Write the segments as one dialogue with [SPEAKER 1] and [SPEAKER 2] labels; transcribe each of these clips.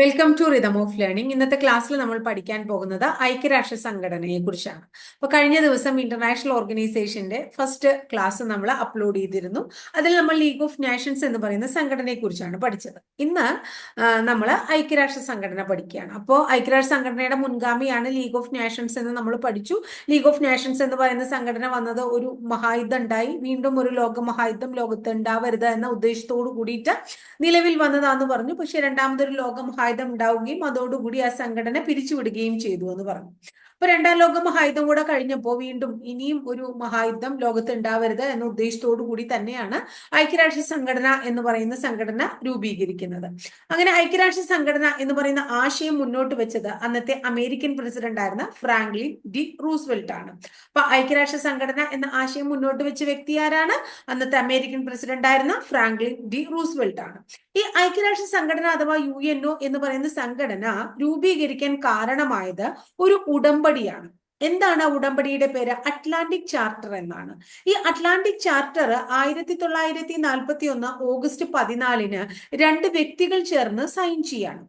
[SPEAKER 1] Welcome to rhythm of learning ഇന്നത്തെ ക്ലാസ്സിൽ നമ്മൾ പഠിക്കാൻ പോകുന്നത് ഐക്യരാഷ്ട്ര സംഘടനയെ കുറിച്ചാണ്. അപ്പൊ കഴിഞ്ഞ ദിവസം ഇന്റർനാഷണൽ ഓർഗനൈസേഷന്റെ ഫസ്റ്റ് ക്ലാസ് നമ്മൾ അപ്ലോഡ് ചെയ്തിരുന്നു. അതിൽ നമ്മൾ ലീഗ് ഓഫ് നാഷൻസ് എന്ന് പറയുന്ന സംഘടനയെ കുറിച്ചാണ് പഠിച്ചത്. ഇന്ന് നമ്മൾ ഐക്യരാഷ്ട്ര സംഘടന പഠിക്കുകയാണ്. അപ്പോൾ ഐക്യരാഷ്ട്ര സംഘടനയുടെ മുൻഗാമിയാണ് ലീഗ് ഓഫ് നാഷൻസ് എന്ന് നമ്മൾ പഠിച്ചു. ലീഗ് ഓഫ് നാഷൻസ് എന്ന് പറയുന്ന സംഘടന വന്നത് ഒരു മഹായുദ്ധം ഉണ്ടായി. വീണ്ടും ഒരു ലോക മഹായുദ്ധം ലോകത്ത് ഉണ്ടാവരുത് എന്ന ഉദ്ദേശത്തോടു കൂടിയിട്ട് നിലവിൽ വന്നതാന്ന് പറഞ്ഞു. പക്ഷെ രണ്ടാമതൊരു ലോക മഹായുധം ഉണ്ടാവുകയും അതോടുകൂടി ആ സംഘടന പിരിച്ചുവിടുകയും ചെയ്തു എന്ന് പറഞ്ഞു. അപ്പൊ രണ്ടാം ലോക മഹായുദ്ധം കൂടെ കഴിഞ്ഞപ്പോൾ വീണ്ടും ഇനിയും ഒരു മഹായുദ്ധം ലോകത്ത് ഉണ്ടാവരുത് എന്ന ഉദ്ദേശത്തോടു കൂടി തന്നെയാണ് ഐക്യരാഷ്ട്ര സംഘടന എന്ന് പറയുന്ന സംഘടന രൂപീകരിക്കുന്നത്. അങ്ങനെ ഐക്യരാഷ്ട്ര സംഘടന എന്ന് പറയുന്ന ആശയം മുന്നോട്ട് വെച്ചത് അന്നത്തെ അമേരിക്കൻ പ്രസിഡന്റ് ആയിരുന്ന ഫ്രാങ്ക്ലിൻ ഡി റൂസ്വെൽറ്റ് ആണ്. അപ്പൊ ഐക്യരാഷ്ട്ര സംഘടന എന്ന ആശയം മുന്നോട്ട് വെച്ച വ്യക്തി ആരാണ്? അന്നത്തെ അമേരിക്കൻ പ്രസിഡന്റ് ആയിരുന്ന ഫ്രാങ്ക്ലിൻ ഡി റൂസ്വെൽറ്റ് ആണ്. ഈ ഐക്യരാഷ്ട്ര സംഘടന അഥവാ യു എന്ന് പറയുന്ന സംഘടന രൂപീകരിക്കാൻ കാരണമായത് ഒരു ഉടമ്പടിയാണ്. എന്താണ് ആ ഉടമ്പടിയുടെ പേര്? അറ്റ്ലാന്റിക് ചാർട്ടർ എന്നാണ്. ഈ അറ്റ്ലാന്റിക് ചാർട്ടർ ആയിരത്തി തൊള്ളായിരത്തി നാൽപ്പത്തി ഒന്ന് ഓഗസ്റ്റ് പതിനാലിന് രണ്ട് വ്യക്തികൾ ചേർന്ന് സൈൻ ചെയ്യാണ്.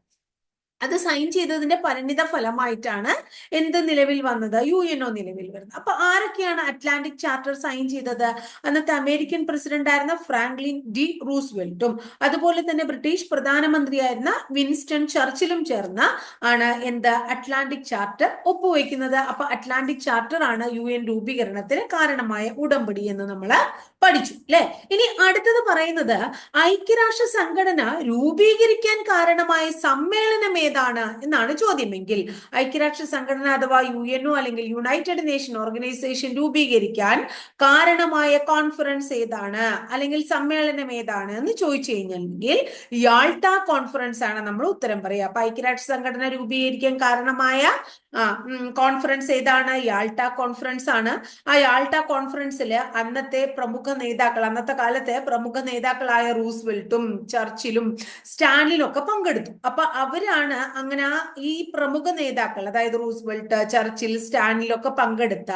[SPEAKER 1] അത് സൈൻ ചെയ്തതിന്റെ പരിണിത ഫലമായിട്ടാണ് എന്ത് നിലവിൽ വന്നത്? യു എൻ ഒ നിലവിൽ വരുന്നത്. അപ്പൊ ആരൊക്കെയാണ് അറ്റ്ലാന്റിക് ചാർട്ടർ സൈൻ ചെയ്തത്? അന്നത്തെ അമേരിക്കൻ പ്രസിഡന്റായിരുന്ന ഫ്രാങ്ക്ലിൻ ഡി റൂസ്വെൽറ്റും അതുപോലെ തന്നെ ബ്രിട്ടീഷ് പ്രധാനമന്ത്രിയായിരുന്ന വിൻസ്റ്റൺ ചർച്ചിലും ചേർന്ന് ആണ് എന്ത് അറ്റ്ലാന്റിക് ചാർട്ടർ ഒപ്പുവെക്കുന്നത്. അപ്പൊ അറ്റ്ലാന്റിക് ചാർട്ടർ ആണ് യു എൻ രൂപീകരണത്തിന് കാരണമായ ഉടമ്പടി എന്ന് നമ്മൾ പഠിച്ചു അല്ലെ ഇനി അടുത്തത് പറയുന്നത് ഐക്യരാഷ്ട്ര സംഘടന രൂപീകരിക്കാൻ കാരണമായ സമ്മേളനം ഏതാണ് എന്നാണ് ചോദ്യമെങ്കിൽ ഐക്യരാഷ്ട്ര സംഘടന അഥവാ യു എൻ ഒ അല്ലെങ്കിൽ യുണൈറ്റഡ് നേഷൻ ഓർഗനൈസേഷൻ രൂപീകരിക്കാൻ കാരണമായ കോൺഫറൻസ് ഏതാണ് അല്ലെങ്കിൽ സമ്മേളനം ഏതാണ് എന്ന് ചോദിച്ചു കഴിഞ്ഞെങ്കിൽ യാൾട്ട കോൺഫറൻസ് ആണ് നമ്മൾ ഉത്തരം പറയുക അപ്പൊ ഐക്യരാഷ്ട്ര സംഘടന രൂപീകരിക്കാൻ കാരണമായ കോൺഫറൻസ് ഏതാണ്? യാൾട്ട കോൺഫറൻസ് ആണ്. ആ യാൾട്ട കോൺഫറൻസിൽ അന്നത്തെ പ്രമുഖ നേതാക്കൾ അന്നത്തെ കാലത്തെ പ്രമുഖ നേതാക്കളായ റൂസ്വെൽട്ടും ചർച്ചിലും സ്റ്റാൻലിനും ഒക്കെ പങ്കെടുത്തു. അപ്പൊ അവരാണ് അങ്ങനെ ഈ പ്രമുഖ നേതാക്കൾ അതായത് റൂസ്വെൽട്ട് ചർച്ചിൽ സ്റ്റാൻലിലൊക്കെ പങ്കെടുത്ത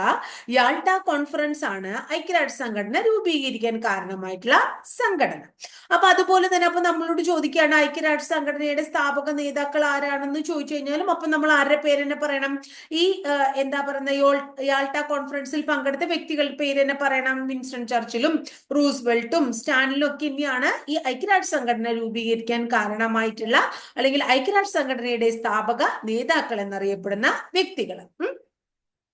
[SPEAKER 1] യാൾട്ട കോൺഫറൻസ് ആണ് ഐക്യരാഷ്ട്ര സംഘടന രൂപീകരിക്കാൻ കാരണമായിട്ടുള്ള സംഘടന. അപ്പൊ അതുപോലെ തന്നെ അപ്പൊ നമ്മളോട് ചോദിക്കുകയാണ് ഐക്യരാഷ്ട്ര സംഘടനയുടെ സ്ഥാപക നേതാക്കൾ ആരാണെന്ന് ചോദിച്ചു കഴിഞ്ഞാലും അപ്പൊ നമ്മൾ ആരുടെ പേര് തന്നെ പറയണം. ഈ എന്താ പറയുന്ന യാൾട്ട കോൺഫറൻസിൽ പങ്കെടുത്ത വ്യക്തികളുടെ പേര് തന്നെ പറയണം വിൻസ്റ്റൺ ചർച്ചിലും റൂസ്വെൽട്ടും സ്റ്റാനിലും ഒക്കെ ഇനിയാണ് ഈ ഐക്യരാഷ്ട്ര സംഘടന രൂപീകരിക്കാൻ കാരണമായിട്ടുള്ള അല്ലെങ്കിൽ ഐക്യരാഷ്ട്ര സംഘടനയുടെ സ്ഥാപക നേതാക്കൾ എന്നറിയപ്പെടുന്ന വ്യക്തികൾ.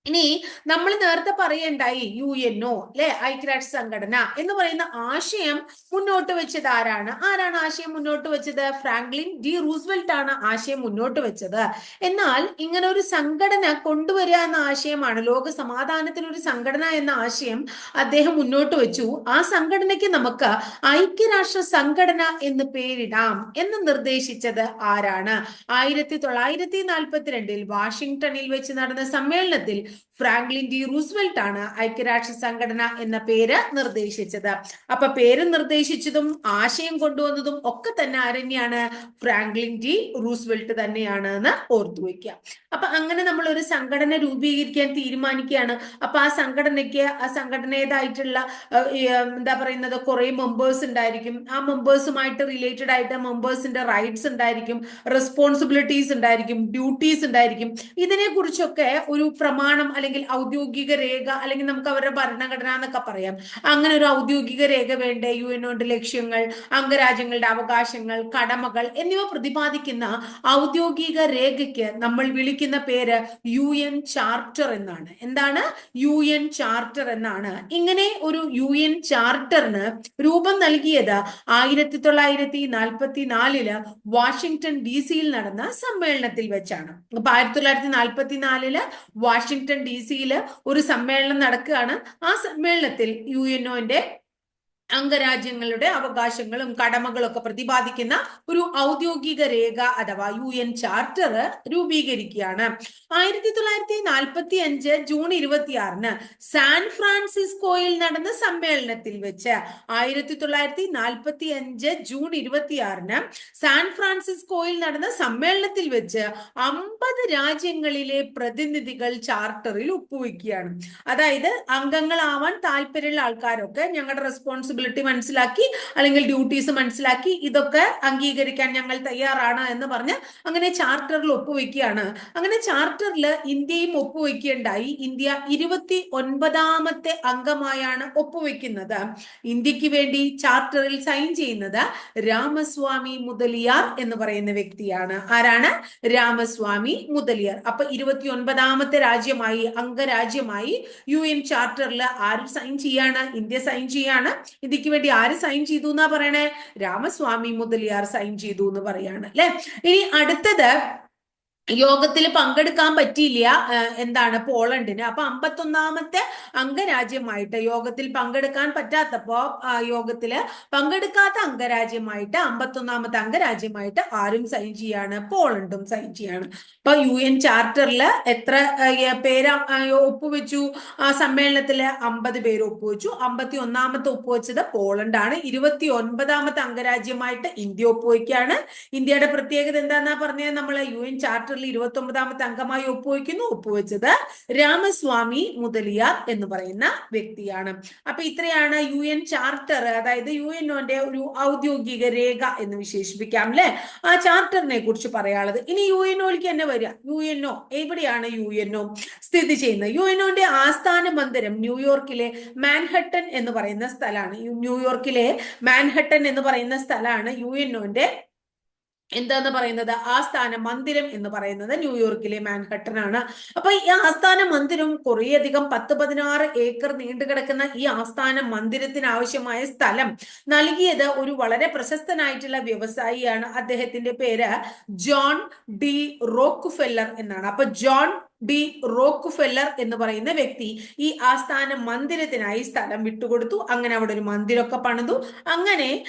[SPEAKER 1] ഇനി നമ്മൾ നേരത്തെ പറയണ്ടായി യു എൻ ഒ അല്ലെ ഐക്യരാഷ്ട്ര സംഘടന എന്ന് പറയുന്ന ആശയം മുന്നോട്ട് വെച്ചത് ആരാണ്? ആരാണ് ആശയം മുന്നോട്ട് വെച്ചത്? ഫ്രാങ്ക്ലിൻ ഡി റൂസ്വെൽറ്റ് ആണ് ആശയം മുന്നോട്ട് വെച്ചത്. എന്നാൽ ഇങ്ങനെ ഒരു സംഘടന കൊണ്ടുവരിക എന്ന ആശയമാണ് ലോക സമാധാനത്തിന് ഒരു സംഘടന എന്ന ആശയം അദ്ദേഹം മുന്നോട്ട് വെച്ചു. ആ സംഘടനയ്ക്ക് നമുക്ക് ഐക്യരാഷ്ട്ര സംഘടന എന്ന് പേരിടാം എന്ന് നിർദ്ദേശിച്ചത് ആരാണ്? ആയിരത്തി തൊള്ളായിരത്തി നാൽപ്പത്തിരണ്ടിൽ വാഷിംഗ്ടണിൽ വെച്ച് നടന്ന സമ്മേളനത്തിൽ safe ഫ്രാങ്ക്ലിൻ ഡി റൂസ്വെൽറ്റ് ആണ് ഐക്യരാഷ്ട്ര സംഘടന എന്ന പേര് നിർദ്ദേശിച്ചത്. അപ്പൊ പേര് നിർദ്ദേശിച്ചതും ആശയം കൊണ്ടുവന്നതും ഒക്കെ തന്നെ ആരെന്നെയാണ്? ഫ്രാങ്ക്ലിൻ ഡി റൂസ്വെൽറ്റ് തന്നെയാണ് എന്ന് ഓർത്തു വയ്ക്കുക അപ്പൊ അങ്ങനെ നമ്മൾ ഒരു സംഘടന രൂപീകരിക്കാൻ തീരുമാനിക്കുകയാണ് അപ്പൊ ആ സംഘടനയ്ക്ക് ആ സംഘടനയുടേതായിട്ടുള്ള എന്താ പറയുന്നത് കുറെ മെമ്പേഴ്സ് ഉണ്ടായിരിക്കും. ആ മെമ്പേഴ്സുമായിട്ട് റിലേറ്റഡ് ആയിട്ട് മെമ്പേഴ്സിന്റെ റൈറ്റ്സ് ഉണ്ടായിരിക്കും. റെസ്പോൺസിബിലിറ്റീസ് ഉണ്ടായിരിക്കും. ഡ്യൂട്ടീസ് ഉണ്ടായിരിക്കും. ഇതിനെ കുറിച്ചൊക്കെ ഒരു പ്രമാണം അല്ലെങ്കിൽ ഔദ്യോഗിക രേഖ അല്ലെങ്കിൽ നമുക്ക് അവരുടെ ഭരണഘടന എന്നൊക്കെ പറയാം. അങ്ങനെ ഒരു ഔദ്യോഗിക രേഖ വേണ്ട? യു എനോട് ലക്ഷ്യങ്ങൾ അംഗരാജ്യങ്ങളുടെ അവകാശങ്ങൾ കടമകൾ എന്നിവ പ്രതിപാദിക്കുന്ന ഔദ്യോഗിക രേഖയ്ക്ക് നമ്മൾ വിളിക്കുന്ന പേര് യു എൻ ചാർട്ടർ എന്നാണ്. എന്താണ്? യു എൻ ചാർട്ടർ എന്നാണ്. ഇങ്ങനെ ഒരു യു എൻ ചാർട്ടറിന് രൂപം നൽകിയത് ആയിരത്തി തൊള്ളായിരത്തി നാൽപ്പത്തി നാലിൽ വാഷിംഗ്ടൺ ഡി സിയിൽ നടന്ന സമ്മേളനത്തിൽ വെച്ചാണ്. അപ്പൊ ആയിരത്തി തൊള്ളായിരത്തി നാൽപ്പത്തി നാലിൽ വാഷിംഗ്ടൺ ഡി സിയിൽ ഒരു സമ്മേളനം നടക്കുകയാണ്. ആ സമ്മേളനത്തിൽ യു എൻ ഒന്റെ അംഗരാജ്യങ്ങളുടെ അവകാശങ്ങളും കടമകളും ഒക്കെ പ്രതിപാദിക്കുന്ന ഒരു ഔദ്യോഗിക രേഖ അഥവാ യു എൻ ചാർട്ടർ രൂപീകരിക്കുകയാണ്. ആയിരത്തി തൊള്ളായിരത്തി നാൽപ്പത്തി അഞ്ച് ജൂൺ ഇരുപത്തിയാറിന് സാൻ ഫ്രാൻസിസ്കോയിൽ നടന്ന സമ്മേളനത്തിൽ വെച്ച് ആയിരത്തി തൊള്ളായിരത്തി നാൽപ്പത്തി അഞ്ച് ജൂൺ ഇരുപത്തിയാറിന് സാൻ ഫ്രാൻസിസ്കോയിൽ നടന്ന സമ്മേളനത്തിൽ വെച്ച് അമ്പത് രാജ്യങ്ങളിലെ പ്രതിനിധികൾ ചാർട്ടറിൽ ഒപ്പുവെക്കുകയാണ്. അതായത് അംഗങ്ങളാവാൻ താല്പര്യമുള്ള ആൾക്കാരൊക്കെ ഞങ്ങളുടെ റെസ്പോൺസിബിലിറ്റി റെസ്പോൺസിബിലിറ്റി മനസ്സിലാക്കി അല്ലെങ്കിൽ ഡ്യൂട്ടീസ് മനസ്സിലാക്കി ഇതൊക്കെ അംഗീകരിക്കാൻ ഞങ്ങൾ തയ്യാറാണ് എന്ന് പറഞ്ഞ് അങ്ങനെ ചാർട്ടറിൽ ഒപ്പുവെക്കുകയാണ്. അങ്ങനെ ചാർട്ടറിൽ ഇന്ത്യയും ഒപ്പുവെക്കുകയുണ്ടായി ഇന്ത്യ ഇരുപത്തി ഒൻപതാമത്തെ അംഗമായാണ് ഒപ്പുവെക്കുന്നത്. ഇന്ത്യയ്ക്ക് വേണ്ടി ചാർട്ടറിൽ സൈൻ ചെയ്യുന്നത് രാമസ്വാമി മുതലിയാർ എന്ന് പറയുന്ന വ്യക്തിയാണ്. ആരാണ്? രാമസ്വാമി മുതലിയാർ. അപ്പൊ ഇരുപത്തി ഒൻപതാമത്തെ രാജ്യമായി അംഗരാജ്യമായി യു എൻ ചാർട്ടറിൽ ആരും സൈൻ ചെയ്യാണ്? ഇന്ത്യ സൈൻ ചെയ്യാണ്. ഇന്ത്യയ്ക്ക് വേണ്ടി ആര് സൈൻ ചെയ്തു എന്നാ പറയണേ? രാമസ്വാമി മുതലിയാർ സൈൻ ചെയ്തു എന്ന് പറയാണ് അല്ലെ? ഇനി അടുത്തത് യോഗത്തിൽ പങ്കെടുക്കാൻ പറ്റിയില്ല എന്താണ് പോളണ്ടിന്. അപ്പൊ അമ്പത്തൊന്നാമത്തെ അംഗരാജ്യമായിട്ട് യോഗത്തിൽ പങ്കെടുക്കാൻ പറ്റാത്തപ്പോ യോഗത്തിൽ പങ്കെടുക്കാത്ത അംഗരാജ്യമായിട്ട് അമ്പത്തൊന്നാമത്തെ അംഗരാജ്യമായിട്ട് ആരും സൈൻ ചെയ്യാണ് പോളണ്ടും സൈൻ ചെയ്യാണ്. അപ്പൊ യു എൻ ചാർട്ടറിൽ എത്ര പേര് ഒപ്പുവെച്ചു? സമ്മേളനത്തിൽ അമ്പത് പേര് ഒപ്പുവെച്ചു. അമ്പത്തി ഒന്നാമത്തെ ഒപ്പുവെച്ചത് പോളണ്ടാണ്. ഇരുപത്തി ഒൻപതാമത്തെ അംഗരാജ്യമായിട്ട് ഇന്ത്യ ഒപ്പുവെക്കുകയാണ് ഇന്ത്യയുടെ പ്രത്യേകത എന്താന്നാ പറഞ്ഞത് നമ്മൾ യു എൻ ചാർട്ടറിൽ ഇരുപത്തി ഒമ്പതാമത്തെ അംഗമായി ഒപ്പുവെക്കുന്നു. ഒപ്പുവെച്ചത് രാമസ്വാമി മുതലിയാർ എന്ന് പറയുന്ന വ്യക്തിയാണ്. അപ്പൊ ഇത്രയാണ് യു എൻ ചാർട്ടർ അതായത് യു എൻഒന്റെ ഒരു ഔദ്യോഗിക രേഖ എന്ന് വിശേഷിപ്പിക്കാം അല്ലെ ആ ചാർട്ടറിനെ കുറിച്ച് പറയാനുള്ളത്. ഇനി യു എൻഒയിലേക്ക് തന്നെ വരിക. യു എൻഒ എവിടെയാണ് യു എൻഒ സ്ഥിതി ചെയ്യുന്നത്? യു എൻഒന്റെ ആസ്ഥാന മന്ദിരം ന്യൂയോർക്കിലെ മാൻഹട്ടൻ എന്ന് പറയുന്ന സ്ഥലമാണ്. ന്യൂയോർക്കിലെ മാൻഹട്ടൻ എന്ന് പറയുന്ന സ്ഥലമാണ് യു എൻഒന്റെ എന്താന്ന് പറയുന്നത്? ആ ആസ്ഥാന മന്ദിരം എന്ന് പറയുന്നത് ന്യൂയോർക്കിലെ മാൻഹട്ടൻ ആണ് അപ്പൊ ഈ ആസ്ഥാന മന്ദിരം കുറേയധികം പത്ത് പതിനാറ് ഏക്കർ നീണ്ടുകിടക്കുന്ന ഈ ആസ്ഥാന മന്ദിരത്തിന് ആവശ്യമായ സ്ഥലം നൽകിയത് ഒരു വളരെ പ്രശസ്തനായിട്ടുള്ള വ്യവസായിയാണ്. അദ്ദേഹത്തിന്റെ പേര് ജോൺ ഡി റോക്ക് ഫെല്ലർ എന്നാണ്. അപ്പൊ ജോൺ ഡി റോക്ക് ഫെല്ലർ എന്ന് പറയുന്ന വ്യക്തി ഈ ആസ്ഥാന മന്ദിരത്തിനായി സ്ഥലം വിട്ടുകൊടുത്തു. അങ്ങനെ അവിടെ ഒരു മന്ദിരമൊക്കെ പണിതു. അങ്ങനെ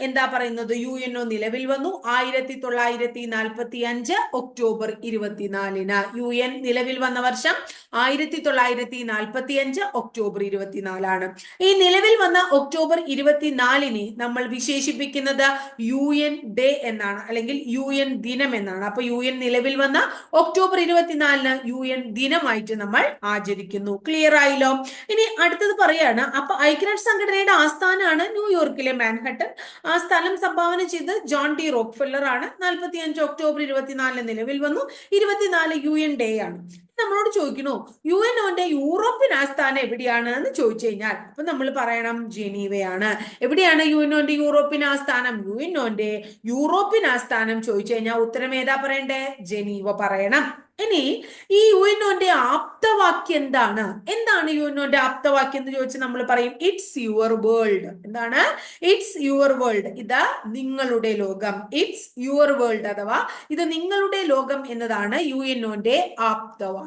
[SPEAKER 1] എന്താ പറയുന്നത്? യു എൻ ഒ നിലവിൽ വന്നു. ആയിരത്തി തൊള്ളായിരത്തി നാൽപ്പത്തി അഞ്ച് ഒക്ടോബർ ഇരുപത്തിനാലിന്. യു എൻ നിലവിൽ വന്ന വർഷം ആയിരത്തി തൊള്ളായിരത്തി നാൽപ്പത്തി അഞ്ച് ഒക്ടോബർ ഇരുപത്തിനാലാണ്. ഈ നിലവിൽ വന്ന ഒക്ടോബർ ഇരുപത്തിനാലിനെ നമ്മൾ വിശേഷിപ്പിക്കുന്നത് യു എൻ ഡേ എന്നാണ് അല്ലെങ്കിൽ യു എൻ ദിനം എന്നാണ്. അപ്പൊ യു എൻ നിലവിൽ വന്ന ഒക്ടോബർ ഇരുപത്തിനാലിന് യു എൻ ദിനമായിട്ട് നമ്മൾ ആചരിക്കുന്നു. ക്ലിയർ ആയില്ലോ? ഇനി അടുത്തത് പറയാണ് അപ്പൊ ഐക്യരാഷ്ട്ര സംഘടനയുടെ ആസ്ഥാനമാണ് ന്യൂയോർക്കിലെ മാൻഹട്ടൻ. ആ സ്ഥലം സംഭാവന ചെയ്ത് ജോൺ ഡി റോക്ക്ഫെല്ലർ ആണ് നാൽപ്പത്തി അഞ്ച് ഒക്ടോബർ ഇരുപത്തിനാലിന് നിലവിൽ വന്നു. ഇരുപത്തിനാല് യു എൻ ഡേ ആണ്. നമ്മളോട് ചോദിക്കണു യു എൻ ഒന്റെ യൂറോപ്യൻ ആസ്ഥാനം എവിടെയാണ്? എന്ന് ചോദിച്ചു കഴിഞ്ഞാൽ അപ്പൊ നമ്മൾ പറയണം ജനീവയാണ്. എവിടെയാണ് യു എൻ ഒന്റെ യൂറോപ്യൻ ആസ്ഥാനം? യു എൻ ഒന്റെ യൂറോപ്യൻ ആസ്ഥാനം ചോദിച്ചു കഴിഞ്ഞാൽ ഉത്തരം ഏതാ പറയണ്ടേ? ജനീവ പറയണം. ഇനി ഈ യു എൻ ഒന്റെ ആപ്തവാക്യം എന്താണ്? എന്താണ് യു എൻ ഒന്റെ ആപ്തവാക്യം എന്ന് ചോദിച്ചാൽ നമ്മൾ പറയും ഇറ്റ്സ് യുവർ വേൾഡ് എന്താണ്? ഇറ്റ്സ് യുവർ വേൾഡ് ഇത് നിങ്ങളുടെ ലോകം. ഇറ്റ്സ് യുവർ വേൾഡ് അഥവാ ഇത് നിങ്ങളുടെ ലോകം എന്നതാണ് യു എൻ ഒന്റെ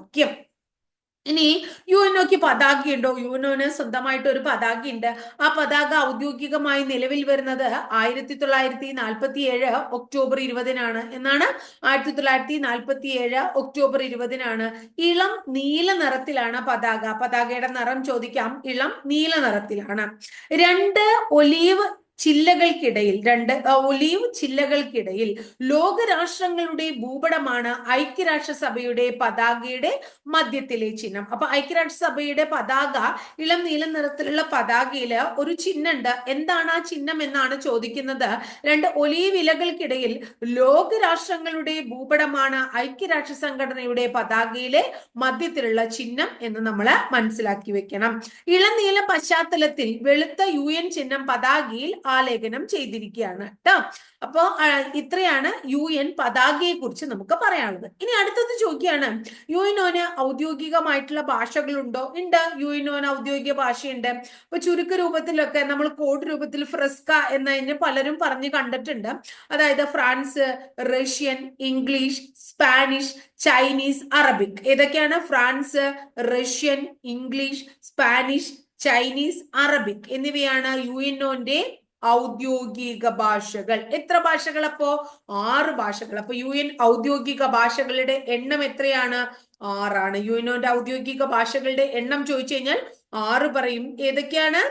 [SPEAKER 1] ആപ്തവാക്യം ഇനി യു എൻ ഒക്ക് പതാകയുണ്ടോ? യു എൻ ഒന് സ്വന്തമായിട്ട് ഒരു പതാകയുണ്ട്. ആ പതാക ഔദ്യോഗികമായി നിലവിൽ വരുന്നത് ആയിരത്തി തൊള്ളായിരത്തി നാൽപ്പത്തി ഏഴ് ഒക്ടോബർ ഇരുപതിനാണ്. എന്നാണ് ആയിരത്തി തൊള്ളായിരത്തി നാൽപ്പത്തി ഏഴ് ഒക്ടോബർ ഇരുപതിനാണ്. ഇളം നീല നിറത്തിലാണ് പതാക. പതാകയുടെ നിറം ചോദിക്കാം. ഇളം നീല നിറത്തിലാണ്. രണ്ട് ഒലീവ് ചില്ലകൾക്കിടയിൽ രണ്ട് ഒലിവ് ചില്ലകൾക്കിടയിൽ ലോകരാഷ്ട്രങ്ങളുടെ ഭൂപടമാണ് ഐക്യരാഷ്ട്രസഭയുടെ പതാകയുടെ മധ്യത്തിലെ ചിഹ്നം. അപ്പൊ ഐക്യരാഷ്ട്രസഭയുടെ പതാക ഇളം നീല നിറത്തിലുള്ള പതാകയിൽ ഒരു ചിഹ്നമുണ്ട്. എന്താണ് ആ ചിഹ്നം എന്നാണ് ചോദിക്കുന്നത്. രണ്ട് ഒലീവ് ഇലകൾക്കിടയിൽ ലോകരാഷ്ട്രങ്ങളുടെ ഭൂപടമാണ് ഐക്യരാഷ്ട്ര സംഘടനയുടെ പതാകയിലെ മധ്യത്തിലുള്ള ചിഹ്നം എന്ന് നമ്മൾ മനസ്സിലാക്കി വെക്കണം. ഇളം നീല പശ്ചാത്തലത്തിൽ വെളുത്ത യു എൻ ചിഹ്നം പതാകയിൽ ആലേഖനം ചെയ്തിരിക്കുകയാണ് കേട്ടോ അപ്പോ ഇത്രയാണ് യു എൻ പതാകയെ കുറിച്ച് നമുക്ക് പറയാനുള്ളത്. ഇനി അടുത്തത് ചോദിക്കുകയാണ്. യു എൻ ഒന് ഔദ്യോഗികമായിട്ടുള്ള ഭാഷകളുണ്ടോ? ഉണ്ട്. യു എൻ ഒന് ഔദ്യോഗിക ഭാഷയുണ്ട്. ഇപ്പൊ ചുരുക്ക രൂപത്തിലൊക്കെ നമ്മൾ കോഡ് രൂപത്തിൽ ഫ്രസ്ക എന്നതിന് പലരും പറഞ്ഞു കണ്ടിട്ടുണ്ട്. അതായത് France Russian English Spanish Chinese Arabic. ഏതൊക്കെയാണ്? France Russian English Spanish Chinese Arabic. എന്നിവയാണ് യു എൻ ഔദ്യോഗിക ഭാഷകൾ. എത്ര ഭാഷകൾ അപ്പോ? ആറ് ഭാഷകൾ. അപ്പൊ യു എൻ ഔദ്യോഗിക ഭാഷകളുടെ എണ്ണം എത്രയാണ്? ആറാണ്. യു എൻഒന്റെ ഔദ്യോഗിക ഭാഷകളുടെ എണ്ണം ചോദിച്ചു കഴിഞ്ഞാൽ ആറ് പറയും. ഏതൊക്കെയാണ്?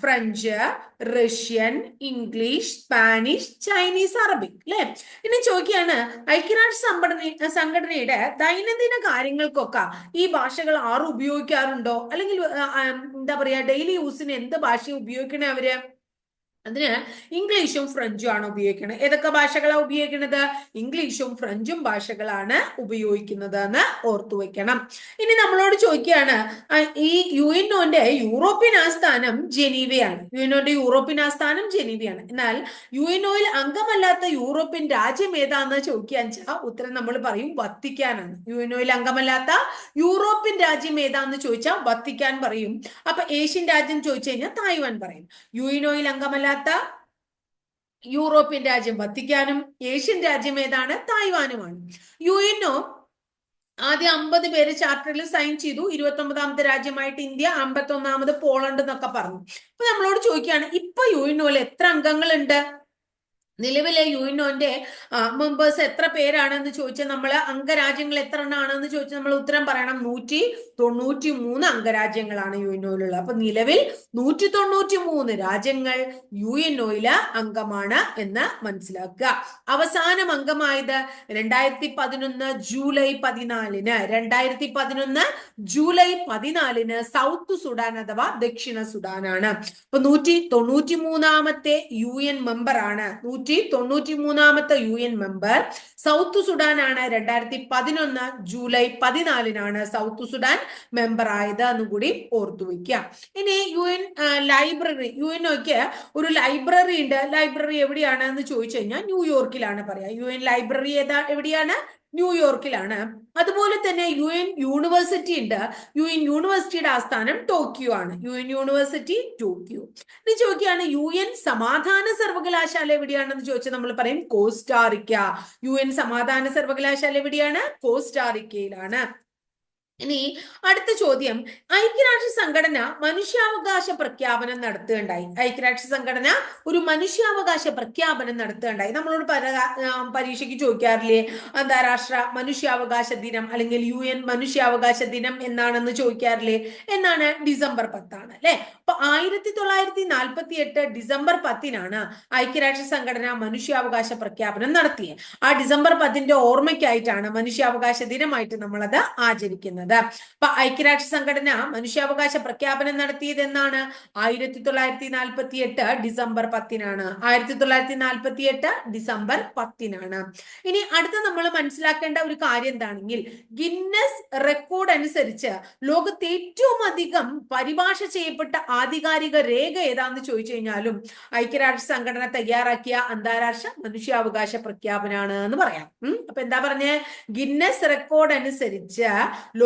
[SPEAKER 1] French Russian English Spanish Chinese Arabic അല്ലെ ഇനി ചോദിക്കുകയാണ് ഐക്യരാഷ്ട്ര സംഘടന സംഘടനയുടെ ദൈനംദിന കാര്യങ്ങൾക്കൊക്കെ ഈ ഭാഷകൾ ആറ് ഉപയോഗിക്കാറുണ്ടോ? അല്ലെങ്കിൽ എന്താ പറയാ ഡെയിലി യൂസിന് എന്ത് ഭാഷ ഉപയോഗിക്കണേ അവർ? അതിന് ഇംഗ്ലീഷും ഫ്രഞ്ചും ആണ് ഉപയോഗിക്കുന്നത് ഏതൊക്കെ ഭാഷകളാണ് ഉപയോഗിക്കുന്നത് ഇംഗ്ലീഷും ഫ്രഞ്ചും ഭാഷകളാണ് ഉപയോഗിക്കുന്നത് എന്ന് ഓർത്തു വെക്കണം. ഇനി നമ്മളോട് ചോദിക്കുകയാണ് ഈ യു എൻ ഒന്റെ യൂറോപ്യൻ ആസ്ഥാനം ജനീവയാണ്. യു എൻ ഒന്റെ യൂറോപ്യൻ ആസ്ഥാനം ജനീവയാണ്. എന്നാൽ യു എൻ ഒയിൽ അംഗമല്ലാത്ത യൂറോപ്യൻ രാജ്യം ഏതാന്ന് ചോദിക്കാൻ വെച്ചാൽ ഉത്തരം നമ്മൾ പറയും വത്തിക്കാനാണ്. യു എൻ ഒയിൽ അംഗമല്ലാത്ത യൂറോപ്യൻ രാജ്യം ഏതാന്ന് ചോദിച്ചാൽ വത്തിക്കാൻ പറയും. അപ്പൊ ഏഷ്യൻ രാജ്യം ചോദിച്ചു കഴിഞ്ഞാൽ തായ്വാൻ പറയും. യു എൻ ഒയിൽ അംഗമല്ലാത്ത യൂറോപ്യൻ രാജ്യം വത്തിക്കാനും ഏഷ്യൻ രാജ്യം ഏതാണ്? തായ്വാനുമാണ്. യു എൻ ഒ ആദ്യം അമ്പത് പേര് ചാർട്ടറിൽ സൈൻ ചെയ്തു. ഇരുപത്തി ഒമ്പതാമത്തെ രാജ്യമായിട്ട് ഇന്ത്യ അമ്പത്തി ഒന്നാമത് പോളണ്ട് എന്നൊക്കെ പറഞ്ഞു. അപ്പൊ നമ്മളോട് ചോദിക്കുകയാണ് ഇപ്പൊ യു എൻ ഒയിൽ എത്ര അംഗങ്ങളുണ്ട്? നിലവിലെ യു എൻ ഒന്റെ മെമ്പേഴ്സ് എത്ര പേരാണെന്ന് ചോദിച്ചാൽ നമ്മൾ അംഗരാജ്യങ്ങൾ എത്ര എണ്ണാണെന്ന് ചോദിച്ചാൽ നമ്മൾ ഉത്തരം പറയണം. നൂറ്റി തൊണ്ണൂറ്റി മൂന്ന് അംഗരാജ്യങ്ങളാണ് യു എൻ ഒയിലുള്ളത് അപ്പൊ നിലവിൽ നൂറ്റി തൊണ്ണൂറ്റി മൂന്ന് രാജ്യങ്ങൾ യു എൻ ഒയിൽ അംഗമാണ് എന്ന് മനസ്സിലാക്കുക. അവസാനം അംഗമായത് രണ്ടായിരത്തി പതിനൊന്ന് ജൂലൈ പതിനാലിന്. രണ്ടായിരത്തി പതിനൊന്ന് ജൂലൈ പതിനാലിന് സൗത്ത് സുഡാൻ അഥവാ ദക്ഷിണ സുഡാനാണ്. അപ്പൊ നൂറ്റി തൊണ്ണൂറ്റി മൂന്നാമത്തെ യു എൻ മെമ്പറാണ് ആണ് നൂറ്റി തൊണ്ണൂറ്റി മൂന്നാമത്തെ യു എൻ മെമ്പർ. സൗത്ത് സുഡാനാണ് രണ്ടായിരത്തി പതിനൊന്ന് ജൂലൈ പതിനാലിനാണ് സൗത്ത് സുഡാൻ മെമ്പർ ആയത് എന്ന് കൂടി ഓർത്തു വെക്കുക. ഇനി യു എൻ ലൈബ്രറി യു ഒക്കെ ഒരു ലൈബ്രറി ഉണ്ട്. ലൈബ്രറി എവിടെയാണ് എന്ന് ചോദിച്ചു കഴിഞ്ഞാൽ ന്യൂയോർക്കിലാണ് പറയാ യു എൻ ലൈബ്രറി ഏതാ എവിടെയാണ്? ന്യൂയോർക്കിലാണ് അതുപോലെ തന്നെ യു എൻ യൂണിവേഴ്സിറ്റി ഉണ്ട്. യു എൻ യൂണിവേഴ്സിറ്റിയുടെ ആസ്ഥാനം ടോക്കിയോ ആണ്. യു എൻ യൂണിവേഴ്സിറ്റി ടോക്കിയോ ഇനി ചോദിക്കുകയാണ് യു എൻ സമാധാന സർവകലാശാല എവിടെയാണെന്ന് ചോദിച്ചാൽ നമ്മൾ പറയും കോസ്റ്റാറിക്ക യു എൻ സമാധാന സർവകലാശാല എവിടെയാണ്? കോസ്റ്റാറിക്കയിലാണ് ഇനി അടുത്ത ചോദ്യം. ഐക്യരാഷ്ട്ര സംഘടന മനുഷ്യാവകാശ പ്രഖ്യാപനം നടത്തുകയുണ്ടായി. ഐക്യരാഷ്ട്ര സംഘടന ഒരു മനുഷ്യാവകാശ പ്രഖ്യാപനം നടത്തുകയുണ്ടായി. നമ്മളോട് പരീക്ഷയ്ക്ക് ചോദിക്കാറില്ലേ? അന്താരാഷ്ട്ര മനുഷ്യാവകാശ ദിനം അല്ലെങ്കിൽ യു എൻ മനുഷ്യാവകാശ ദിനം എന്നാണെന്ന് ചോദിക്കാറില്ലേ? എന്നാണ് ഡിസംബർ പത്താണ് അല്ലെ? അപ്പൊ ആയിരത്തി തൊള്ളായിരത്തി നാൽപ്പത്തി എട്ട് ഡിസംബർ പത്തിനാണ് ഐക്യരാഷ്ട്ര സംഘടന മനുഷ്യാവകാശ പ്രഖ്യാപനം നടത്തിയത് ആ ഡിസംബർ പത്തിന്റെ ഓർമ്മയ്ക്കായിട്ടാണ് മനുഷ്യാവകാശ ദിനമായിട്ട് നമ്മളത് ആചരിക്കുന്നത്. അപ്പൊ ഐക്യരാഷ്ട്ര സംഘടന മനുഷ്യാവകാശ പ്രഖ്യാപനം നടത്തിയത് എന്നാണ് ആയിരത്തി തൊള്ളായിരത്തി നാൽപ്പത്തി എട്ട് ഡിസംബർ പത്തിനാണ്. ആയിരത്തി തൊള്ളായിരത്തി നാൽപ്പത്തി എട്ട് ഡിസംബർ പത്തിനാണ്. ഇനി അടുത്ത നമ്മൾ മനസ്സിലാക്കേണ്ട ഒരു കാര്യം എന്താണെങ്കിൽ ഗിന്നസ് റെക്കോർഡ് അനുസരിച്ച് ലോകത്ത് ഏറ്റവും അധികം പരിഭാഷ ചെയ്യപ്പെട്ട ആധികാരിക രേഖ ഏതാന്ന് ചോദിച്ചു കഴിഞ്ഞാലും ഐക്യരാഷ്ട്ര സംഘടന തയ്യാറാക്കിയ അന്താരാഷ്ട്ര മനുഷ്യാവകാശ പ്രഖ്യാപനമാണ് എന്ന് പറയാം അപ്പൊ എന്താ പറഞ്ഞ? ഗിന്നസ് റെക്കോർഡ് അനുസരിച്ച്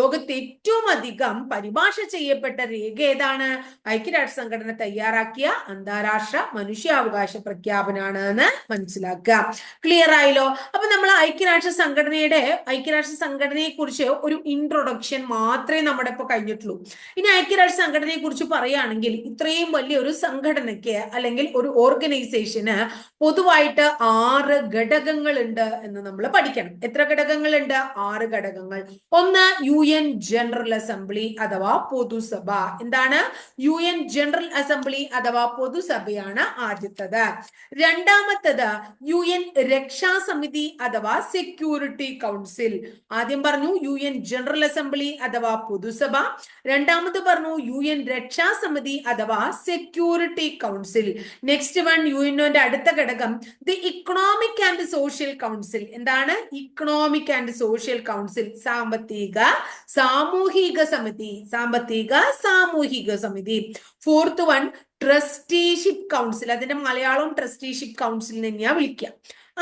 [SPEAKER 1] ലോകത്ത് ഏറ്റവും അധികം പരിഭാഷ ചെയ്യപ്പെട്ട രേഖ ഏതാണ്? ഐക്യരാഷ്ട്ര സംഘടന തയ്യാറാക്കിയ അന്താരാഷ്ട്ര മനുഷ്യാവകാശ പ്രഖ്യാപനമാണ് എന്ന് മനസ്സിലാക്കുക. ക്ലിയർ ആയല്ലോ? അപ്പൊ നമ്മൾ ഐക്യരാഷ്ട്ര സംഘടനയുടെ ഐക്യരാഷ്ട്ര സംഘടനയെ കുറിച്ച് ഒരു ഇൻട്രൊഡക്ഷൻ മാത്രമേ നമ്മുടെ ഇപ്പൊ കഴിഞ്ഞിട്ടുള്ളൂ. ഇനി ഐക്യരാഷ്ട്ര സംഘടനയെ കുറിച്ച് പറയുകയാണെങ്കിൽ ഇത്രയും വലിയ ഒരു സംഘടനയ്ക്ക് അല്ലെങ്കിൽ ഒരു ഓർഗനൈസേഷന് പൊതുവായിട്ട് ആറ് ഘടകങ്ങൾ ഉണ്ട് എന്ന് നമ്മൾ പഠിക്കണം. എത്ര ഘടകങ്ങൾ ഉണ്ട് ആറ് ഘടകങ്ങൾ. ഒന്ന് യു എൻ ജനറൽ അസംബ്ലി അഥവാ പൊതുസഭ. എന്താണ്? യു എൻ ജനറൽ അസംബ്ലി അഥവാ പൊതുസഭയാണ് ആദ്യത്തത്. രണ്ടാമത്തത് യു എൻ രക്ഷാസമിതി അഥവാ സെക്യൂരിറ്റി കൗൺസിൽ ആദ്യം പറഞ്ഞു യു എൻ ജനറൽ അസംബ്ലി അഥവാ പൊതുസഭ. രണ്ടാമത് പറഞ്ഞു യു എൻ രക്ഷാസമിതി അഥവാ security council next one U എൻഒന്റെ അടുത്ത ഘടകം the economic and social council എന്താണ്? ഇക്കണോമിക് ആൻഡ് സോഷ്യൽ കൗൺസിൽ സാമ്പത്തിക സാമൂഹിക സമിതി സാമ്പത്തിക സാമൂഹിക സമിതി ഫോർത്ത് വൺ ട്രസ്റ്റിഷിപ്പ് കൗൺസിൽ അതിന്റെ മലയാളം ട്രസ്റ്റിഷിപ്പ് കൗൺസിൽ തന്നെയാ വിളിക്കുക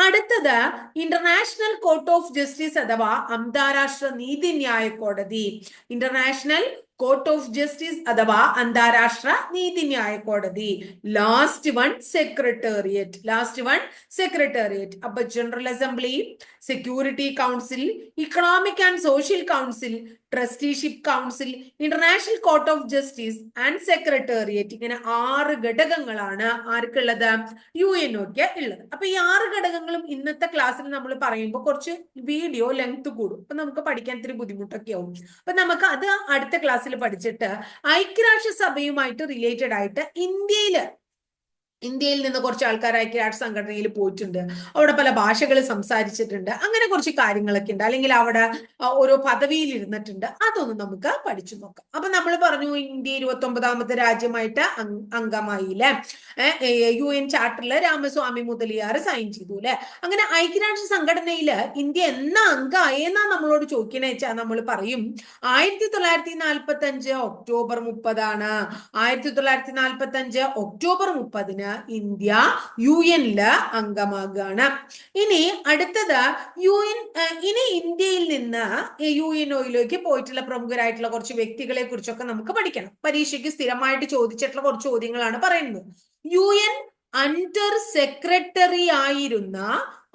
[SPEAKER 1] അടുത്തത് ഇന്റർനാഷണൽ കോർട്ട് ഓഫ് ജസ്റ്റിസ് അഥവാ അന്താരാഷ്ട്ര നീതിന്യായ കോടതി. ഇന്റർനാഷണൽ കോർട്ട് ഓഫ് ജസ്റ്റിസ് അഥവാ അന്താരാഷ്ട്ര നീതിന്യായ കോടതി. Last one secretariat last one secretariat അപ്പൊ general assembly security council economic and social council trusteeship council international court of justice and secretariat ഇങ്ങനെ ആറ് ഘടകങ്ങളാണ് ആർക്കുള്ളത്? യു എൻ ഒക്കെ ഉള്ളത്. അപ്പൊ ഈ ആറ് ഘടകങ്ങളും ഇന്നത്തെ ക്ലാസ്സിൽ നമ്മൾ പറയുമ്പോൾ കുറച്ച് വീഡിയോ ലെങ്ത് കൂടും. അപ്പൊ നമുക്ക് പഠിക്കാൻ ഇത്തിരി ബുദ്ധിമുട്ടൊക്കെ ആവും. അപ്പൊ നമുക്ക് അത് അടുത്ത ക്ലാസ്സിൽ പഠിച്ചിട്ട് ഐക്യരാഷ്ട്ര സഭയുമായിട്ട് റിലേറ്റഡ് ആയിട്ട് ഇന്ത്യയിൽ ഇന്ത്യയിൽ നിന്ന് കുറച്ച് ആൾക്കാർ ഐക്യരാഷ്ട്ര സംഘടനയിൽ പോയിട്ടുണ്ട്. അവിടെ പല ഭാഷകൾ സംസാരിച്ചിട്ടുണ്ട്. അങ്ങനെ കുറച്ച് കാര്യങ്ങളൊക്കെ ഉണ്ട്. അല്ലെങ്കിൽ അവിടെ ഓരോ പദവിയിൽ ഇരുന്നിട്ടുണ്ട്. അതൊന്ന് നമുക്ക് പഠിച്ചു നോക്കാം. അപ്പൊ നമ്മൾ പറഞ്ഞു ഇന്ത്യ ഇരുപത്തി ഒമ്പതാമത്തെ രാജ്യമായിട്ട് അംഗമായി അംഗമായില്ലേ? യു എൻ ചാർട്ടറിൽ രാമസ്വാമി മുതലിയാർ സൈൻ ചെയ്തു അല്ലെ? അങ്ങനെ ഐക്യരാഷ്ട്ര സംഘടനയിൽ ഇന്ത്യ എന്ന അംഗമായെന്നാ നമ്മളോട് ചോദിക്കണേ വെച്ചാൽ നമ്മൾ പറയും ആയിരത്തി തൊള്ളായിരത്തി നാൽപ്പത്തി അഞ്ച് ഒക്ടോബർ മുപ്പതാണ്. ആയിരത്തി തൊള്ളായിരത്തി നാൽപ്പത്തി അഞ്ച് ഒക്ടോബർ മുപ്പതിന് ഇന്ത്യ യു എനിൽ അംഗമാകുകയാണ് ഇനി അടുത്തത് യു എൻ ഇനി ഇന്ത്യയിൽ നിന്ന് യു എൻ ഒയിലേക്ക് പോയിട്ടുള്ള പ്രമുഖരായിട്ടുള്ള കുറച്ച് വ്യക്തികളെ കുറിച്ചൊക്കെ നമുക്ക് പഠിക്കണം. പരീക്ഷയ്ക്ക് സ്ഥിരമായിട്ട് ചോദിച്ചിട്ടുള്ള കുറച്ച് ചോദ്യങ്ങളാണ് പറയുന്നത്. യു എൻ അണ്ടർ സെക്രട്ടറി ആയിരുന്ന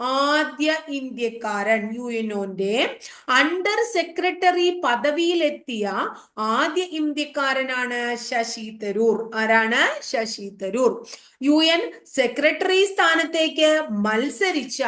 [SPEAKER 1] ആദ്യ ഇന്ത്യക്കാരൻ യു എൻഒന്റെ അണ്ടർ സെക്രട്ടറി പദവിയിലെത്തിയ ആദ്യ ഇന്ത്യക്കാരനാണ് ശശി തരൂർ. ആരാണ്? Shashi Tharoor. U N secretary സ്ഥാനത്തേക്ക് മത്സരിച്ച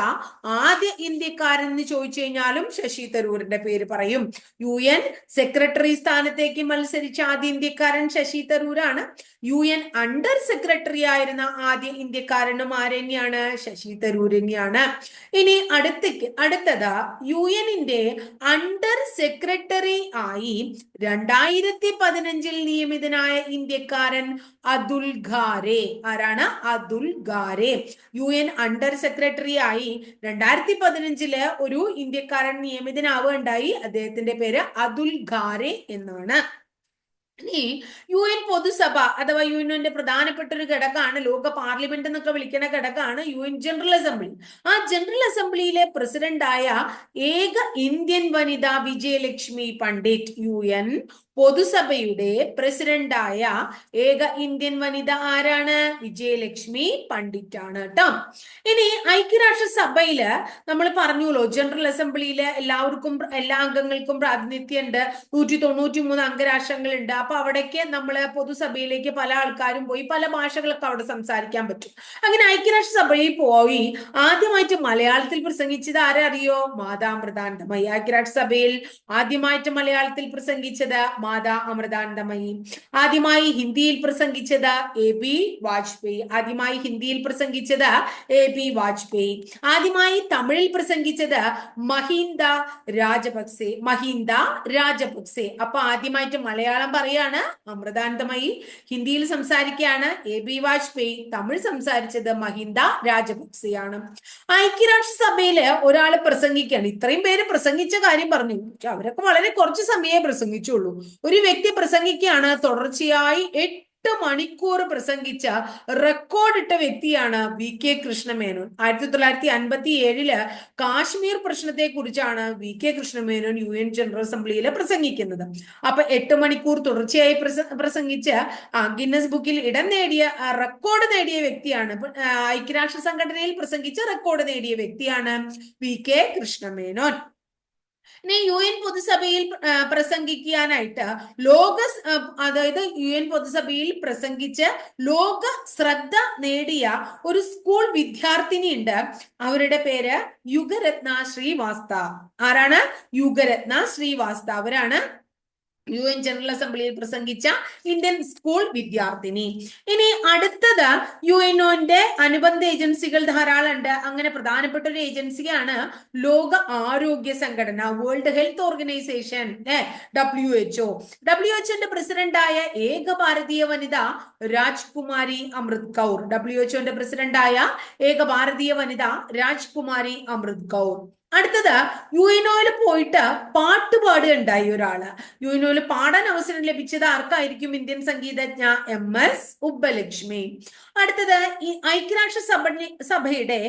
[SPEAKER 1] ആദ്യ ഇന്ത്യക്കാരൻ എന്ന് ചോദിച്ചു കഴിഞ്ഞാലും ശശി തരൂരിന്റെ പേര് പറയും. യു എൻ സെക്രട്ടറി സ്ഥാനത്തേക്ക് മത്സരിച്ച ആദ്യ ഇന്ത്യക്കാരൻ ശശി തരൂരാണ്. യു എൻ അണ്ടർ സെക്രട്ടറി ആയിരുന്ന ആദ്യ ഇന്ത്യക്കാരനും ആരെന്നെയാണ് ശശി തരൂർ തന്നെയാണ്. ഇനി അടുത്തേക്ക് അടുത്തത് യു എന്നിന്റെ അണ്ടർ സെക്രട്ടറി ആയി രണ്ടായിരത്തി പതിനഞ്ചിൽ നിയമിതനായ ഇന്ത്യക്കാരൻ അതുൽ ഖാരെ. ആരാണ്? Atul Khare. U N under secretary ആയി രണ്ടായിരത്തി പതിനഞ്ചിൽ ഒരു ഇന്ത്യക്കാരൻ നിയമിതനാവുകയുണ്ടായി. അദ്ദേഹത്തിന്റെ പേര് അതുൽ ഖാരെ എന്നാണ്. ഇനി യു എൻ പൊതുസഭ അഥവാ യു പ്രധാനപ്പെട്ട ഒരു ഘടകമാണ് ലോക പാർലമെന്റ് എന്നൊക്കെ വിളിക്കുന്ന ഘടകമാണ് യു എൻ ജനറൽ അസംബ്ലി ആ ജനറൽ അസംബ്ലിയിലെ പ്രസിഡന്റായ ഏക ഇന്ത്യൻ വനിത വിജയലക്ഷ്മി പണ്ഡിറ്റ് യു എൻ പൊതുസഭയുടെ പ്രസിഡന്റായ ഏക ഇന്ത്യൻ വനിത ആരാണ്? വിജയലക്ഷ്മി പണ്ഡിറ്റ് ആണ് കേട്ടോ. ഇനി ഐക്യരാഷ്ട്ര സഭയിൽ നമ്മൾ പറഞ്ഞുല്ലോ ജനറൽ അസംബ്ലിയിൽ എല്ലാവർക്കും എല്ലാ അംഗങ്ങൾക്കും പ്രാതിനിധ്യം ഉണ്ട് നൂറ്റി തൊണ്ണൂറ്റി മൂന്ന് അംഗരാഷ്ട്രങ്ങളുണ്ട്. അപ്പൊ അവിടേക്ക് നമ്മൾ പൊതുസഭയിലേക്ക് പല ആൾക്കാരും പോയി പല ഭാഷകളൊക്കെ അവിടെ സംസാരിക്കാൻ പറ്റും. അങ്ങനെ ഐക്യരാഷ്ട്ര സഭയിൽ പോയി ആദ്യമായിട്ട് മലയാളത്തിൽ പ്രസംഗിച്ചത് ആരറിയോ? അറിയോ മാതാ അമൃതാനന്ദമയി. ഐക്യരാഷ്ട്ര സഭയിൽ ആദ്യമായിട്ട് മലയാളത്തിൽ പ്രസംഗിച്ചത് മാതാ അമൃതാനന്ദമയി. ആദ്യമായി ഹിന്ദിയിൽ പ്രസംഗിച്ചത് എ ബി വാജ്പേയി. ആദ്യമായി ഹിന്ദിയിൽ പ്രസംഗിച്ചത് എ ബി വാജ്പേയി. ആദ്യമായി തമിഴിൽ പ്രസംഗിച്ചത് മഹീന്ദ രാജപക്സെ മഹീന്ദ രാജപക്സെ. അപ്പൊ ആദ്യമായിട്ട് മലയാളം പറയാണ് അമൃതാനന്ദമയി. ഹിന്ദിയിൽ സംസാരിക്കുകയാണ് എ ബി വാജ്പേയി. തമിഴ് സംസാരിച്ചത് മഹീന്ദ രാജപക്സെയാണ്. ഐക്യരാഷ്ട്ര സഭയിൽ ഒരാൾ പ്രസംഗിക്കുകയാണ് ഇത്രയും പേര് പ്രസംഗിച്ച കാര്യം പറഞ്ഞു. അവരൊക്കെ വളരെ കുറച്ച് സമയേ പ്രസംഗിച്ചുള്ളൂ. ഒരു വ്യക്തി പ്രസംഗിക്കുകയാണ്. തുടർച്ചയായി എട്ട് മണിക്കൂർ പ്രസംഗിച്ച റെക്കോർഡ് ഇട്ട വ്യക്തിയാണ് വി കെ കൃഷ്ണമേനോൻ. ആയിരത്തി തൊള്ളായിരത്തി അൻപത്തി ഏഴിൽ കാശ്മീർ പ്രശ്നത്തെ കുറിച്ചാണ് V K Krishna Menon U N general അസംബ്ലിയിൽ പ്രസംഗിക്കുന്നത്. അപ്പൊ എട്ട് മണിക്കൂർ തുടർച്ചയായി പ്രസംഗിച്ച ഗിന്നസ് ബുക്കിൽ ഇടം നേടിയ റെക്കോർഡ് നേടിയ വ്യക്തിയാണ്. ഐക്യരാഷ്ട്ര സംഘടനയിൽ പ്രസംഗിച്ച റെക്കോർഡ് നേടിയ വ്യക്തിയാണ് വി കെ കൃഷ്ണമേനോൻ. ഇനി യു എൻ പൊതുസഭയിൽ പ്രസംഗിക്കാനായിട്ട് ലോക അതായത് യു എൻ പൊതുസഭയിൽ പ്രസംഗിച്ച് ലോക ശ്രദ്ധ നേടിയ ഒരു സ്കൂൾ വിദ്യാർത്ഥിനി ഉണ്ട് അവരുടെ പേര് യുഗരത്ന ശ്രീവാസ്ത. ആരാണ്? യുഗരത്ന ശ്രീവാസ്ത. അവരാണ് യു എൻ ജനറൽ അസംബ്ലിയിൽ പ്രസംഗിച്ച ഇന്ത്യൻ സ്കൂൾ വിദ്യാർത്ഥിനി. ഇനി അടുത്തത് യു എൻഒന്റെ അനുബന്ധ ഏജൻസികൾ ധാരാളം ഉണ്ട് അങ്ങനെ പ്രധാനപ്പെട്ട ഒരു ഏജൻസിയാണ് ലോക ആരോഗ്യ സംഘടന World Health Organization W H O W എച്ച്ഒന്റെ പ്രസിഡന്റായ ഏക ഭാരതീയ വനിത രാജ്കുമാരി അമൃത് കൗർ. ഡബ്ല്യു എച്ച്ഒന്റെ പ്രസിഡന്റായ ഏക ഭാരതീയ വനിത രാജ്കുമാരി അമൃത് കൗർ. അടുത്തത് യു എൻഒയിൽ പോയിട്ട് പാട്ട് പാടുകയുണ്ടായി ഒരാൾ. യു എൻഒയിൽ പാടാൻ അവസരം ലഭിച്ചത് ആർക്കായിരിക്കും? ഇന്ത്യൻ സംഗീതജ്ഞ എം എസ് ഉബലക്ഷ്മി അടുത്തത് ഈ ഐക്യരാഷ്ട്ര സഭ സഭയുടെ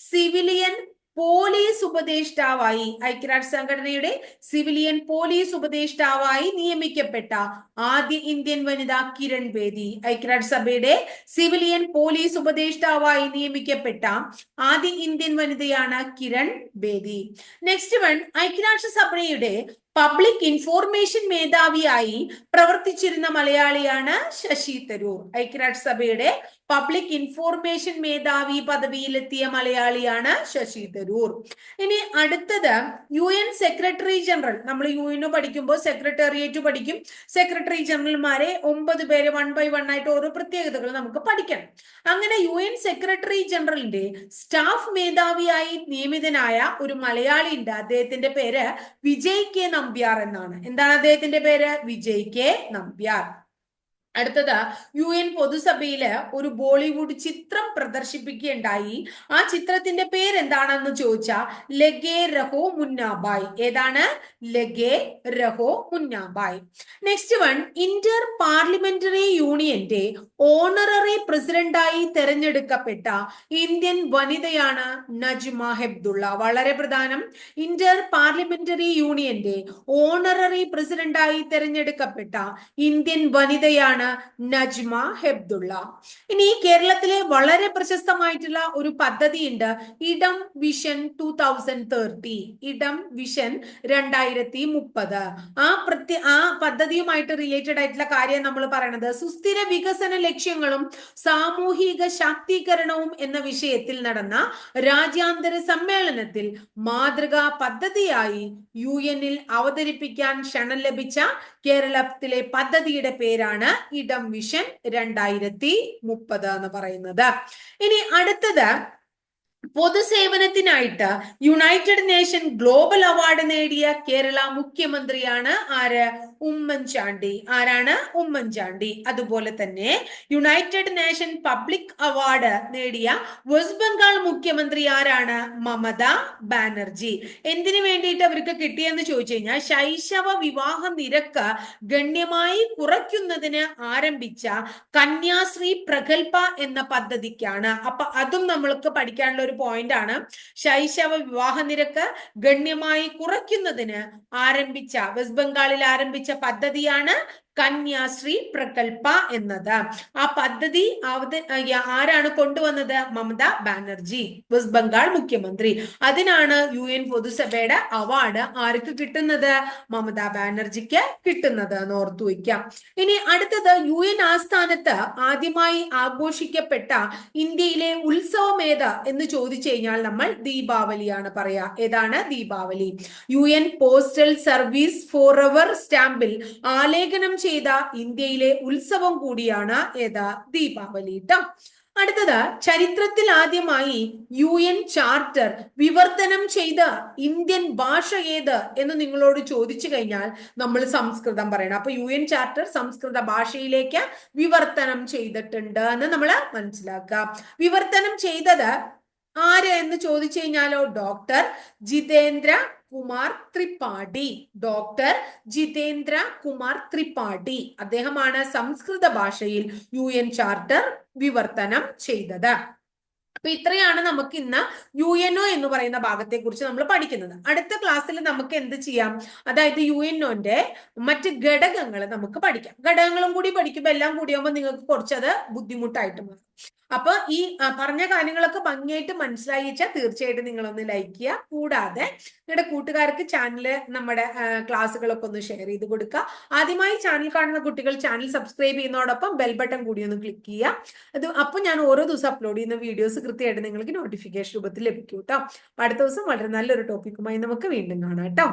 [SPEAKER 1] സിവിലിയൻ പോലീസ് ഉപദേഷ്ടാവായി ഐക്യരാഷ്ട്ര സംഘടനയുടെ സിവിലിയൻ പോലീസ് ഉപദേഷ്ടാവായി നിയമിക്കപ്പെട്ട ആദ്യ ഇന്ത്യൻ വനിത കിരൺ ബേദി ഐക്യരാഷ്ട്ര സഭയുടെ സിവിലിയൻ പോലീസ് ഉപദേഷ്ടാവായി നിയമിക്കപ്പെട്ട ആദ്യ ഇന്ത്യൻ വനിതയാണ് കിരൺ ബേദി. നെക്സ്റ്റ് വൺ ഐക്യരാഷ്ട്ര സഭയുടെ പബ്ലിക് ഇൻഫോർമേഷൻ മേധാവിയായി പ്രവർത്തിച്ചിരുന്ന മലയാളിയാണ് ശശി തരൂർ ഐക്യരാഷ്ട്രസഭയുടെ പബ്ലിക് ഇൻഫോർമേഷൻ മേധാവി പദവിയിലെത്തിയ മലയാളിയാണ് ശശി തരൂർ. ഇനി അടുത്തത് യു എൻ സെക്രട്ടറി ജനറൽ നമ്മൾ യു എൻ പഠിക്കുമ്പോൾ സെക്രട്ടേറിയറ്റ് പഠിക്കും. സെക്രട്ടറി ജനറൽമാരെ ഒമ്പത് പേര് വൺ ബൈ വൺ ആയിട്ട് ഓരോ പ്രത്യേകതകൾ നമുക്ക് പഠിക്കണം. അങ്ങനെ യു എൻ സെക്രട്ടറി ജനറലിന്റെ സ്റ്റാഫ് മേധാവിയായി നിയമിതനായ ഒരു മലയാളി ഉണ്ട് അദ്ദേഹത്തിന്റെ പേര് വിജയ് കെ നമ്പ്യാർ എന്നാണ്. എന്താണ് അദ്ദേഹത്തിന്റെ പേര്? വിജയ് കെ നമ്പ്യാർ. അടുത്തത് യു എൻ പൊതുസഭയിൽ ഒരു ബോളിവുഡ് ചിത്രം പ്രദർശിപ്പിക്കുകയുണ്ടായി. ആ ചിത്രത്തിന്റെ പേര് എന്താണെന്ന് ചോദിച്ചാൽ ലഗേ രഹോ മുന്നാബായ്. ഏതാണ്? Lage Raho Munnabhai. Next one inter parliamentary യൂണിയന്റെ ഓണററി പ്രസിഡന്റായി തെരഞ്ഞെടുക്കപ്പെട്ട ഇന്ത്യൻ വനിതയാണ് നജ്മ ഹെബ്ദുള്ള. വളരെ പ്രധാനം ഇന്റർ പാർലമെന്ററി യൂണിയന്റെ ഓണററി പ്രസിഡന്റായി തെരഞ്ഞെടുക്കപ്പെട്ട ഇന്ത്യൻ വനിതയാണ് നജ്മ ഹെബ്ദുള്ള. ഇനി കേരളത്തിലെ വളരെ പ്രശസ്തമായിട്ടുള്ള ഒരു പദ്ധതിയുണ്ട്. ഇടം വിഷൻ ടൂ തൗസൻഡ് തേർട്ടി ഇടം വിഷൻ രണ്ടായിരത്തി മുപ്പത് ആ പ്രത്യ ആ പദ്ധതിയുമായിട്ട് റിലേറ്റഡ് ആയിട്ടുള്ള കാര്യം നമ്മൾ പറയണത് സുസ്ഥിര വികസന ലക്ഷ്യങ്ങളും സാമൂഹിക ശാക്തീകരണവും എന്ന വിഷയത്തിൽ നടന്ന രാജ്യാന്തര സമ്മേളനത്തിൽ മാതൃകാ പദ്ധതിയായി യു എന്നിൽ അവതരിപ്പിക്കാൻ ക്ഷണം ലഭിച്ച കേരളത്തിലെ പദ്ധതിയുടെ പേരാണ് ഇടം വിഷൻ രണ്ടായിരത്തി മുപ്പത് എന്ന് പറയുന്നത്. ഇനി അടുത്തത് പൊതുസേവനത്തിനായിട്ട് യുണൈറ്റഡ് നേഷൻ ഗ്ലോബൽ അവാർഡ് നേടിയ കേരള മുഖ്യമന്ത്രിയാണ് ആര്? ഉമ്മൻചാണ്ടി. ആരാണ്? ഉമ്മൻചാണ്ടി. അതുപോലെ തന്നെ യുണൈറ്റഡ് നേഷൻ പബ്ലിക് അവാർഡ് നേടിയ വെസ്റ്റ് ബംഗാൾ മുഖ്യമന്ത്രി ആരാണ്? മമത ബാനർജി. എന്തിനു വേണ്ടിയിട്ട് അവർക്ക് കിട്ടിയെന്ന് ചോദിച്ചു കഴിഞ്ഞാൽ ശൈശവ വിവാഹ നിരക്ക് ഗണ്യമായി കുറയ്ക്കുന്നതിന് ആരംഭിച്ച കന്യാശ്രീ പ്രഗൽഭ എന്ന പദ്ധതിക്കാണ്. അപ്പൊ അതും നമ്മൾക്ക് പഠിക്കാനുള്ള ഒരു പോയിന്റ് ആണ്. ശൈശവ വിവാഹ നിരക്ക് ഗണ്യമായി കുറയ്ക്കുന്നതിന് ആരംഭിച്ച വെസ്റ്റ് ബംഗാളിൽ ആരംഭിച്ച പദ്ധതിയാണ് കന്യാശ്രീ പ്രകൽപ എന്നത്. ആ പദ്ധതി ആരാണ് കൊണ്ടുവന്നത്? മമത ബാനർജി വെസ്റ്റ് ബംഗാൾ മുഖ്യമന്ത്രി. അതിനാണ് യു എൻ പൊതുസഭയുടെ അവാർഡ് ആർക്ക് കിട്ടുന്നത്? മമത ബാനർജിക്ക് കിട്ടുന്നത് എന്ന് ഓർത്തു വയ്ക്കാം. ഇനി അടുത്തത് യു എൻ ആസ്ഥാനത്ത് ആദ്യമായി ആഘോഷിക്കപ്പെട്ട ഇന്ത്യയിലെ ഉത്സവം ഏത് എന്ന് ചോദിച്ചു കഴിഞ്ഞാൽ നമ്മൾ ദീപാവലിയാണ് പറയാ. ഏതാണ് Deepavali? U N postal service for അവർ സ്റ്റാമ്പിൽ ആലേഖനം ചെയ്ത ഇന്ത്യയിലെ ഉത്സവം കൂടിയാണ് ഏതാ? ദീപാവലി ട്ടോ. അടുത്തത് ചരിത്രത്തിൽ ആദ്യമായി യു എൻ ചാർട്ടർ വിവർത്തനം ചെയ്ത ഇന്ത്യൻ ഭാഷ ഏത് എന്ന് നിങ്ങളോട് ചോദിച്ചു കഴിഞ്ഞാൽ നമ്മൾ സംസ്കൃതം പറയണം. അപ്പൊ യു എൻ ചാർട്ടർ സംസ്കൃത ഭാഷയിലേക്ക് വിവർത്തനം ചെയ്തിട്ടുണ്ട് എന്ന് നമ്മൾ മനസ്സിലാക്കുക. വിവർത്തനം ചെയ്തത് ആര് എന്ന് ചോദിച്ചു കഴിഞ്ഞാലോ? ഡോക്ടർ ജിതേന്ദ്ര കുമാർ ത്രിപാഠി. ഡോക്ടർ ജിതേന്ദ്ര കുമാർ ത്രിപാഠി. അദ്ദേഹമാണ് സംസ്കൃത ഭാഷയിൽ യു എൻ ചാർട്ടർ വിവർത്തനം ചെയ്തത്. അപ്പൊ ഇത്രയാണ് നമുക്ക് ഇന്ന് യു എൻ ഒ എന്ന് പറയുന്ന ഭാഗത്തെ കുറിച്ച് നമ്മൾ പഠിക്കുന്നത്. അടുത്ത ക്ലാസ്സിൽ നമുക്ക് എന്ത് ചെയ്യാം? അതായത് യു എൻ ഒന്റെ മറ്റ് ഘടകങ്ങൾ നമുക്ക് പഠിക്കാം. ഘടകങ്ങളും കൂടി പഠിക്കുമ്പോൾ എല്ലാം കൂടിയാകുമ്പോൾ നിങ്ങൾക്ക് കുറച്ചത് ബുദ്ധിമുട്ടായിട്ട് മാറും. അപ്പൊ ഈ പറഞ്ഞ കാര്യങ്ങളൊക്കെ ഭംഗിയായിട്ട് മനസ്സിലായി വെച്ചാൽ തീർച്ചയായിട്ടും നിങ്ങളൊന്ന് ലൈക്ക് ചെയ്യുക. കൂടാതെ നിങ്ങളുടെ കൂട്ടുകാർക്ക് ചാനൽ നമ്മുടെ ക്ലാസ്സുകളൊക്കെ ഒന്ന് ഷെയർ ചെയ്ത് കൊടുക്കുക. ആദ്യമായി ചാനൽ കാണുന്ന കുട്ടികൾ ചാനൽ സബ്സ്ക്രൈബ് ചെയ്യുന്നതോടൊപ്പം ബെൽ ബട്ടൺ കൂടി ഒന്ന് ക്ലിക്ക് ചെയ്യുക. അത് അപ്പൊ ഞാൻ ഓരോ ദിവസം അപ്ലോഡ് ചെയ്യുന്ന വീഡിയോസ് കൃത്യമായിട്ട് നിങ്ങൾക്ക് നോട്ടിഫിക്കേഷൻ രൂപത്തിൽ ലഭിക്കും കേട്ടോ അടുത്ത ദിവസം വളരെ നല്ലൊരു ടോപ്പിക്കുമായി നമുക്ക് വീണ്ടും കാണാം കേട്ടോ